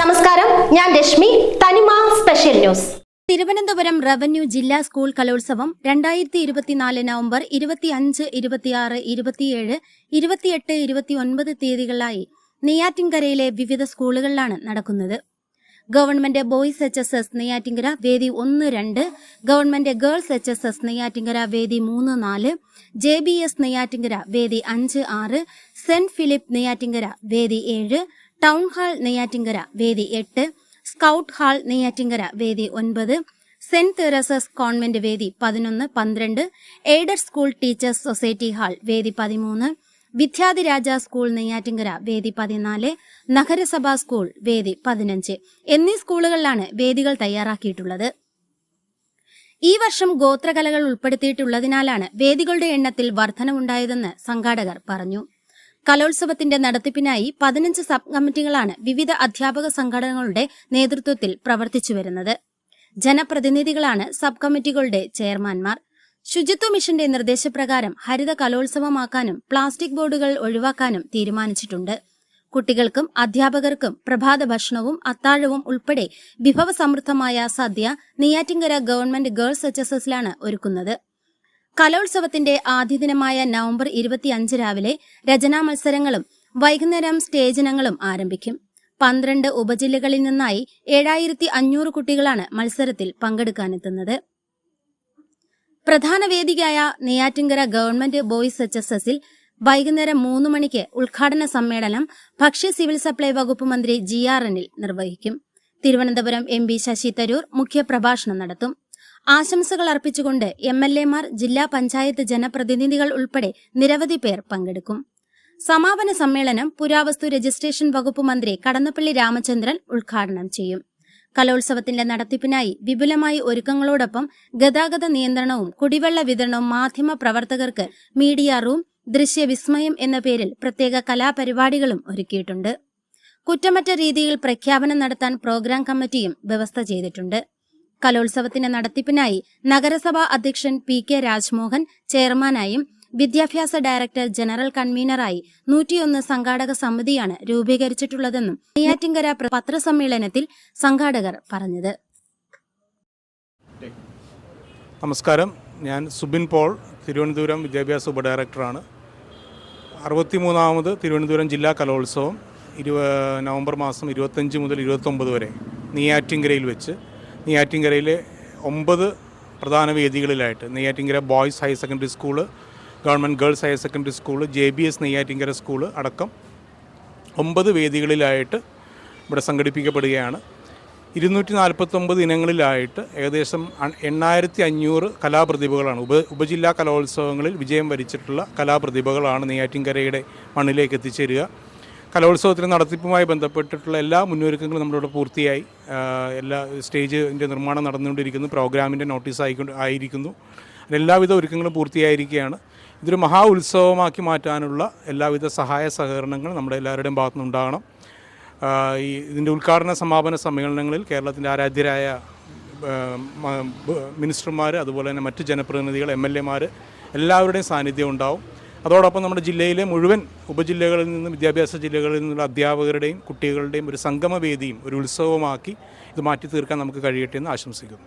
നമസ്കാരം ഞാൻ Rashmi Thanima special news. Thiruvananthapuram revenue ജില്ലാ സ്കൂൾ കലോത്സവം രണ്ടായിരത്തി ഇരുപത്തിനാല് നവംബർ ഇരുപത്തിയഞ്ച് ഇരുപത്തിയാറ് ഇരുപത്തിയേഴ് ഇരുപത്തിയെട്ട് ഇരുപത്തിയൊൻപത് തീയതികളായി നെയ്യാറ്റിൻകരയിലെ വിവിധ സ്കൂളുകളിലാണ് നടക്കുന്നത്. Government boys H S S Neyyattinkara വേദി ഒന്ന് രണ്ട് government girls H S S Neyyattinkara വേദി മൂന്ന് നാല് ജെ ബി എസ് നെയ്യാറ്റിങ്കര വേദി അഞ്ച് ആറ് സെന്റ് ഫിലിപ്പ് നെയ്യാറ്റിങ്കര വേദി ഏഴ് ടൗൺ ഹാൾ നെയ്യാറ്റിങ്കര വേദി എട്ട് സ്കൗട്ട് ഹാൾ നെയ്യാറ്റിങ്കര വേദി ഒൻപത് സെന്റ് തെരേസസ് കോൺവെന്റ് വേദി പതിനൊന്ന് പന്ത്രണ്ട് aided school teachers society hall വേദി പതിമൂന്ന് വിദ്യാധിരാജ സ്കൂൾ നെയ്യാറ്റിങ്കര വേദി പതിനാല്. നഗരസഭാ സ്കൂൾ വേദി പതിനഞ്ച്. എന്നീ സ്കൂളുകളിലാണ് വേദികൾ തയ്യാറാക്കിയിട്ടുള്ളത്. ഈ വർഷം ഗോത്രകലകൾ ഉൾപ്പെടുത്തിയിട്ടുള്ളതിനാലാണ് വേദികളുടെ എണ്ണത്തിൽ വർധനവുണ്ടായതെന്ന് സംഘാടകർ പറഞ്ഞു. കലോത്സവത്തിന്റെ നടത്തിപ്പിനായി പതിനഞ്ച് സബ് കമ്മിറ്റികളാണ് വിവിധ അധ്യാപക സംഘടനകളുടെ നേതൃത്വത്തിൽ പ്രവർത്തിച്ചു വരുന്നത് ജനപ്രതിനിധികളാണ് സബ് കമ്മിറ്റികളുടെ ചെയർമാൻമാർ. ശുചിത്വ മിഷന്റെ നിർദ്ദേശപ്രകാരം ഹരിത കലോത്സവമാക്കാനും പ്ലാസ്റ്റിക് ബോർഡുകൾ ഒഴിവാക്കാനും തീരുമാനിച്ചിട്ടുണ്ട്. കുട്ടികൾക്കും അധ്യാപകർക്കും പ്രഭാത ഭക്ഷണവും അത്താഴവും ഉൾപ്പെടെ വിഭവസമൃദ്ധമായ സദ്യ Neyyattinkara government girls H S എസിലാണ് ഒരുക്കുന്നത്. കലോത്സവത്തിന്റെ ആദ്യ ദിനമായ നവംബർ ഇരുപത്തിയഞ്ച് രാവിലെ രചനാ മത്സരങ്ങളും വൈകുന്നേരം സ്റ്റേജിനങ്ങളും ആരംഭിക്കും. പന്ത്രണ്ട് ഉപജില്ലകളിൽ നിന്നായി ഏഴായിരത്തി അഞ്ഞൂറ് കുട്ടികളാണ് മത്സരത്തിൽ പങ്കെടുക്കാനെത്തുന്നത്. പ്രധാന വേദികയായ Neyyattinkara government boys H S എസിൽ വൈകുന്നേരം മൂന്ന് മണിക്ക് ഉദ്ഘാടന സമ്മേളനം ഭക്ഷ്യ സിവിൽ സപ്ലൈ വകുപ്പ് മന്ത്രി ജി ആർ എനിൽ നിർവഹിക്കും. തിരുവനന്തപുരം എം പി ശശി തരൂർ മുഖ്യപ്രഭാഷണം നടത്തും. ആശംസകൾ അർപ്പിച്ചുകൊണ്ട് എം എൽ ജില്ലാ പഞ്ചായത്ത് ജനപ്രതിനിധികൾ ഉൾപ്പെടെ നിരവധി പേർ പങ്കെടുക്കും. സമാപന സമ്മേളനം പുരാവസ്തു രജിസ്ട്രേഷൻ വകുപ്പ് മന്ത്രി കടന്നപ്പള്ളി രാമചന്ദ്രൻ ഉദ്ഘാടനം ചെയ്യും. കലോത്സവത്തിന്റെ നടത്തിപ്പിനായി വിപുലമായി ഒരുക്കങ്ങളോടൊപ്പം ഗതാഗത നിയന്ത്രണവും കുടിവെള്ള വിതരണവും മാധ്യമ പ്രവർത്തകർക്ക് മീഡിയ റൂം ദൃശ്യവിസ്മയം എന്ന പേരിൽ പ്രത്യേക കലാപരിപാടികളും ഒരുക്കിയിട്ടുണ്ട്. കുറ്റമറ്റ രീതിയിൽ പ്രഖ്യാപനം നടത്താൻ പ്രോഗ്രാം കമ്മിറ്റിയും വ്യവസ്ഥ ചെയ്തിട്ടുണ്ട്. കലോത്സവത്തിന്റെ നടത്തിപ്പിനായി നഗരസഭാ അധ്യക്ഷൻ പി കെ രാജ്മോഹൻ ചെയർമാനായും വിദ്യാഭ്യാസ ഡയറക്ടർ ജനറൽ കൺവീനറായി നൂറ്റിയൊന്ന് സംഘാടക സമിതിയാണ് രൂപീകരിച്ചിട്ടുള്ളതെന്നും നെയ്യാറ്റിങ്കര പത്രസമ്മേളനത്തിൽ സംഘാടകർ പറഞ്ഞത്. നമസ്കാരം. ഞാൻ സുബിൻ പോൾ തിരുവനന്തപുരം വിദ്യാഭ്യാസ ഉപഡയറക്ടറാണ്. അറുപത്തിമൂന്നാമത് തിരുവനന്തപുരം ജില്ലാ കലോത്സവം ഇരുപ നവംബർ മാസം ഇരുപത്തഞ്ച് മുതൽ ഇരുപത്തൊമ്പത് വരെ നെയ്യാറ്റിങ്കരയിൽ വെച്ച്. നെയ്യാറ്റിങ്കരയിലെ ഒമ്പത് പ്രധാന വേദികളിലായിട്ട് Neyyattinkara boys higher secondary school government girls higher secondary school J B S Neyyattinkara school അടക്കം ഒമ്പത് വേദികളിലായിട്ട് ഇവിടെ സംഘടിപ്പിക്കപ്പെടുകയാണ്. ഇരുന്നൂറ്റി നാൽപ്പത്തൊമ്പത് ഇനങ്ങളിലായിട്ട് ഏകദേശം എണ്ണായിരത്തി അഞ്ഞൂറ് കലാപ്രതിഭകളാണ് ഉപ ഉപജില്ലാ കലോത്സവങ്ങളിൽ വിജയം വരിച്ചിട്ടുള്ള കലാപ്രതിഭകളാണ് നെയ്യാറ്റിൻകരയുടെ മണ്ണിലേക്ക് എത്തിച്ചേരുക. കലോത്സവത്തിന് നടത്തിപ്പുമായി ബന്ധപ്പെട്ടിട്ടുള്ള എല്ലാ മുന്നൊരുക്കങ്ങളും നമ്മളിവിടെ പൂർത്തിയായി. എല്ലാ സ്റ്റേജിന്റെ നിർമ്മാണം നടന്നുകൊണ്ടിരിക്കുന്നു പ്രോഗ്രാമിന്റെ നോട്ടീസ് ആയിക്കൊണ്ട് ആയിരിക്കുന്നു എല്ലാവിധ ഒരുക്കങ്ങളും പൂർത്തിയായിരിക്കുകയാണ്. ഇതൊരു മഹാ ഉത്സവമാക്കി മാറ്റാനുള്ള എല്ലാവിധ സഹായ സഹകരണങ്ങൾ നമ്മുടെ എല്ലാവരുടെയും ഭാഗത്തു നിന്നുണ്ടാകണം ഈ ഇതിന്റെ ഉദ്ഘാടന സമാപന സമ്മേളനങ്ങളിൽ കേരളത്തിന്റെ ആരാധ്യരായ മിനിസ്റ്റർമാർ അതുപോലെ തന്നെ മറ്റ് ജനപ്രതിനിധികൾ എം എൽ എമാർ എല്ലാവരുടെയും സാന്നിധ്യം ഉണ്ടാവും. അതോടൊപ്പം നമ്മുടെ ജില്ലയിലെ മുഴുവൻ ഉപജില്ലകളിൽ നിന്നും വിദ്യാഭ്യാസ ജില്ലകളിൽ നിന്നുള്ള അധ്യാപകരുടെയും കുട്ടികളുടെയും ഒരു സംഗമവേദിയും ഒരു ഉത്സവമാക്കി ഇത് മാറ്റി തീർക്കാൻ നമുക്ക് കഴിയട്ടെ എന്ന് ആശംസിക്കുന്നു.